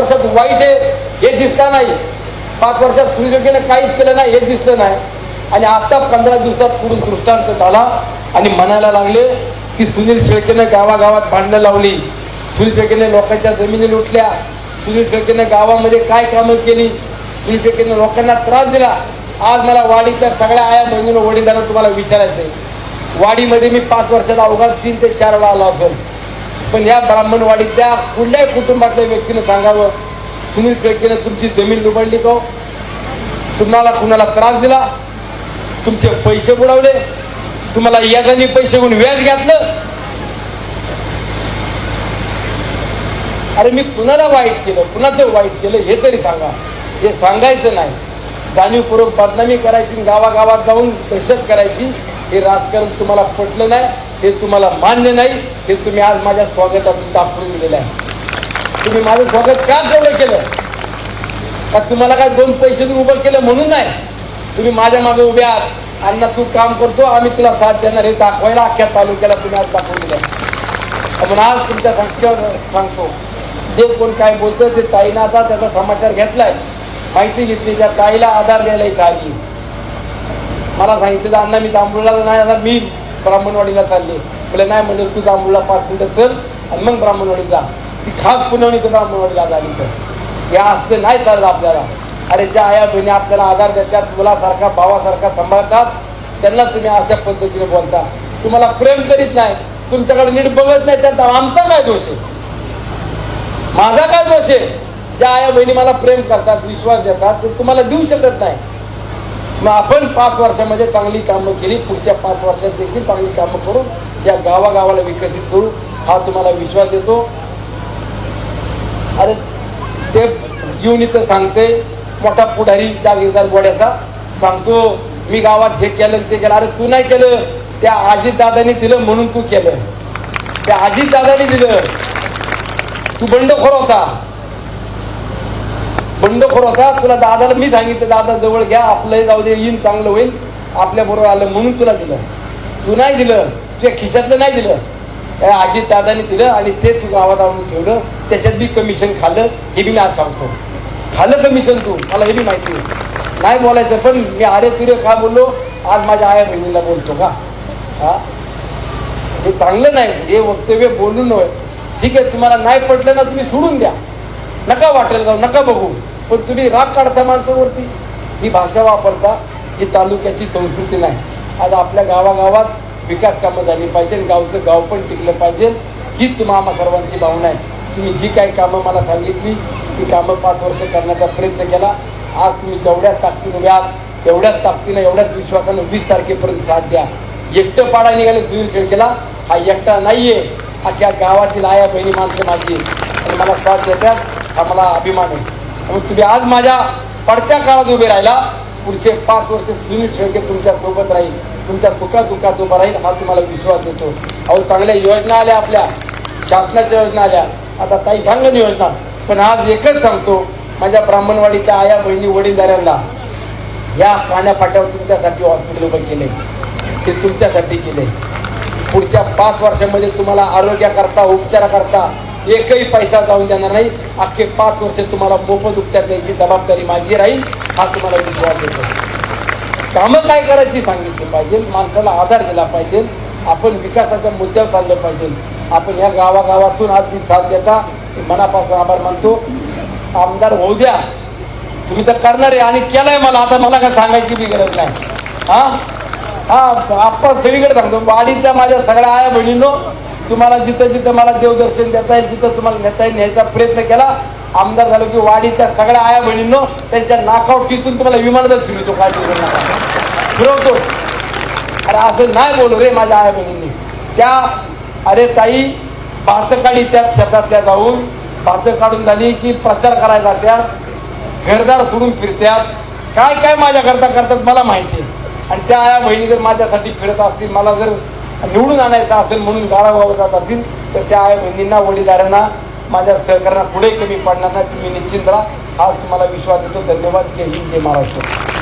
वर्षात वाईट आहे हे दिसता नाही. पाच वर्षात सुनियोगीनं काहीच केलं नाही हे दिसलं नाही. आणि आता पंधरा दिवसात पुढून दृष्टांत झाला आणि म्हणायला लागले की सुनील शेळकेनं गावागावात भांडणं लावली. सुनील शेळकेने लोकांच्या जमिनी लुटल्या सुनील शेळकेनं गावामध्ये काय कामं केली? सुनील शेळकेनं लोकांना त्रास दिला. आज मला वाडीच्या सगळ्या आया बहिणीनं वडीलधारा तुम्हाला विचारायचं आहे वाडीमध्ये मी पाच वर्षाचा अवघात तीन ते चार वेळा आलो असेल. पण या ब्राह्मणवाडीतल्या कुठल्याही कुटुंबातल्या व्यक्तीनं सांगावं? सुनील शेळकेनं तुमची जमीन लुबडली का हो? तुम्हाला कुणाला त्रास दिला? तुमचे पैसे बुडवले? तुम्हाला याजाने पैसे घेऊन व्याज घातलं? अरे मी कुणाला वाईट केलं? कुणाचं वाईट केलं हे तरी सांगा. हे सांगायचं नाही. जाणीवपूर्वक बदनामी करायची गावागावात जाऊन दहशत करायची हे राजकारण तुम्हाला पटलं नाही. हे तुम्हाला मान्य नाही हे तुम्ही आज माझ्या स्वागतातून दाखवून दिलेलं आहे. तुम्ही माझं स्वागत का तेवढं केलं? का तुम्हाला काय दोन पैसे उभं केलं म्हणून नाही? तुम्ही माझ्या मागे उभे आहात. अण्णा तू काम करतो आम्ही तुला साथ देणार हे दाखवायला अख्ख्या तालुक्याला तुम्ही आज दाखवून दिलं आपण आज तुमच्या सांगतो सांगतो. जे कोण काय बोलतं ते ताईनं आता त्याचा समाचार घेतलाय. माहिती घेतली त्या ताईला आधार द्यायला इथं आली. मला सांगितलं अण्णा मी जांभूळला नाही आता मी ब्राह्मणवाडीला चालले. म्हटलं नाही म्हणलं तू जांभूळला पाच मिनिटं चल आणि मग ब्राह्मणवाडीत जा. ती खास पुनवणी तर ब्राह्मणवाडीला झाली तर या असं नाही चाललं आपल्याला. अरे ज्या आया बहिणी आपल्याला आधार देतात मुलासारखा भावासारखा सांभाळतात त्यांना तुम्ही अशा पद्धतीने बोलता. तुम्हाला प्रेम करीत नाही. तुमच्याकडे नीट बघत नाही त्यात आमचा काय दोष आहे? माझा काय दोष आहे? ज्या आया बहिणी मला प्रेम करतात विश्वास देतात ते तुम्हाला देऊ शकत नाही. मग आपण पाच वर्षामध्ये चांगली कामं केली. पुढच्या पाच वर्षात देखील चांगली कामं करून या गावागावाला विकसित करू हा तुम्हाला विश्वास देतो. अरे ते येऊन इथं सांगते मोठा पुढारी जागीरदार गोड्याचा सांगतो मी गावात हे केलं ते केलं. अरे तू नाही केलं. त्या अजित दादानी दिलं म्हणून तू केलं. त्या अजित दादानी दिलं. तू बंडखोर होता. बंडखोर होता. तुला दादाला मी सांगितलं दादा जवळ घ्या आपलंही जाऊ दे येईन चांगलं होईल. आपल्या बरोबर आलं म्हणून तुला दिलं. तू नाही दिलं. तुझ्या खिशातलं नाही दिलं. त्या अजित दादाने दिलं आणि ते तू गावात आणून ठेवलं. त्याच्यात बी कमिशन खाल्लं. हे बी मी आज सांगतो खाल्लं कमिशन तू? मला हे बी माहिती आहे. नाही बोलायचं पण मी अरे तुरे का बोललो. आज माझ्या आया बहिणीला बोलतो का? हा? हे चांगलं नाही. हे वक्तव्य बोलून ठीक आहे तुम्हाला नाही पटलं ना तुम्ही सोडून द्या. नका वाटेल जाऊ नका बघू. पण तुम्ही राग काढता माणसावरती. ही भाषा वापरता ही तालुक्याची संस्कृती नाही. आज आपल्या गावागावात विकास कामं झाली पाहिजे आणि गावचं गाव पण टिकलं पाहिजे. हीच तुम्हा आम्हा सर्वांची भावना आहे. तुम्ही जी काही कामं मला सांगितली ती कामं पाच वर्ष करण्याचा प्रयत्न केला. आज तुम्ही जेवढ्याच ताकदीनं व्याल एवढ्याच तेवढ्याच ताकदीनं एवढ्याच विश्वासानं वीस तारखेपर्यंत साथ द्या. एकटं पाडा निघाले सुनील केला. हा एकटा नाही आहे अख्ख्या गावातील आया बहिणी माणसं माझी आणि मला साथ देतात हा मला अभिमान आहे. मग तुम्ही आज माझ्या पडत्या काळात उभे राहिला. पुढचे पाच वर्ष सुनील शेळके तुमच्यासोबत राहील. तुमच्या सुखा दुःखात उभा राहील हा तुम्हाला विश्वास देतो. अहो चांगल्या योजना आल्या आपल्या. शासनाच्या योजना आल्या. आता काही सांगन योजना. पण आज एकच सांगतो माझ्या ब्राह्मणवाडीच्या आया बहिणी वडीलधाऱ्यांना या काण्यापाट्यावर तुमच्यासाठी हॉस्पिटल उभं केले. ते तुमच्यासाठी केले. पुढच्या पाच वर्षामध्ये तुम्हाला आरोग्याकरता उपचाराकरता एकही पैसा जाऊन देणार नाही. अख्खे पाच वर्ष तुम्हाला मोफत उपचार द्यायची जबाबदारी माझी राहील हा तुम्हाला विश्वास देतो. कामं काय करायची सांगितली पाहिजे माणसाला आधार दिला पाहिजे आपण विकासाच्या मुद्द्यावर चाललं पाहिजे. आपण या गावागावातून आज ती साथ देता मनापासून आभार मानतो. आमदार होऊ द्या. तुम्ही तर करणार आहे आणि केलंय मला. आता मला काय सांगायची बी गरज नाही. हा? हा आपण सगळीकडे सांगतो. वाडीतल्या माझ्या सगळ्या आया बहिणींनो तुम्हाला जिथं जिथं मला देवदर्शन देता येईल जिथं तुम्हाला नेता येईल न्यायचा प्रयत्न केला आमदार झालो की वाडीच्या सगळ्या आया बहिणींनो त्यांच्या नाकावर टिचून तुम्हाला विमानात फिरवतो काळजी करू नका. फिरवतो अरे असं नाही बोलू रे माझ्या आया बहिणींनी. त्या अरे ताई भात काढी त्यात शेतातल्या जाऊन भात काढून झाली की प्रचार करायला जात्यात घरदार सोडून फिरत्यात. काय काय माझ्या करता करतात मला माहिती आहे. आणि त्या आया बहिणी जर माझ्यासाठी फिरत असतील मला जर निवडून आणायचा असेल म्हणून गारागाव जात असतील तर त्या आई बहिणींना वडीलधाऱ्यांना माझ्या सहकार्यांना पुढे कमी पडणार नाही. तुम्ही निश्चिंत राहा. हाच तुम्हाला विश्वास देतो. धन्यवाद. जय हिंद जय महाराष्ट्र.